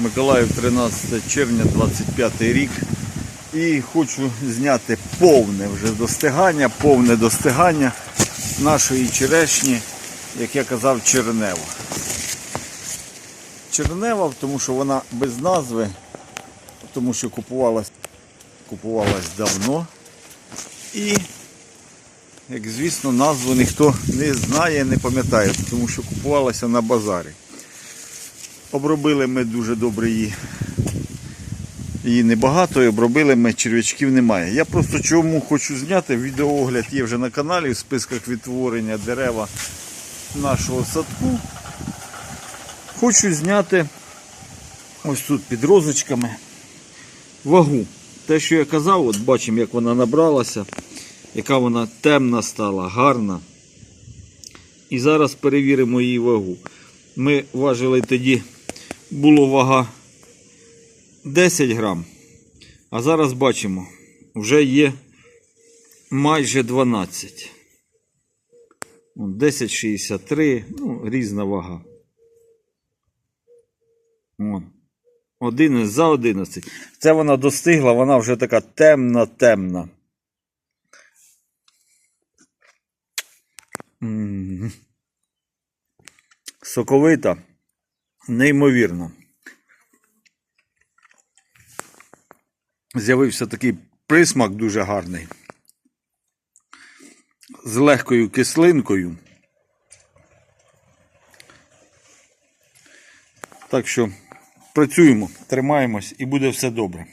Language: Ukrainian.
Миколаїв 13 червня 25 рік. І хочу зняти повне вже достигання, повне достигання нашої черешні, як я казав, чернева. Чернева, тому що вона без назви, тому що купувалась, купувалась давно. І, як звісно, назву ніхто не знає, не пам'ятає, тому що купувалася на базарі. Обробили ми дуже добре її. Її небагато, і обробили ми, черв'ячків немає. Я просто чому хочу зняти, відеоогляд є вже на каналі в списках відтворення дерева нашого садку. Хочу зняти ось тут під розочками вагу. Те, що я казав, от бачимо, як вона набралася, яка вона темна стала, гарна. І зараз перевіримо її вагу. Ми важили тоді, було вага 10 грам. А зараз бачимо, вже є майже 12. Вон 10,63, ну, різна вага. Вон. 11 за 11. Це вона достигла, вона вже така темна-темна. М. Соковита, неймовірно. З'явився такий присмак дуже гарний. З легкою кислинкою. Так що працюємо, тримаємось і буде все добре.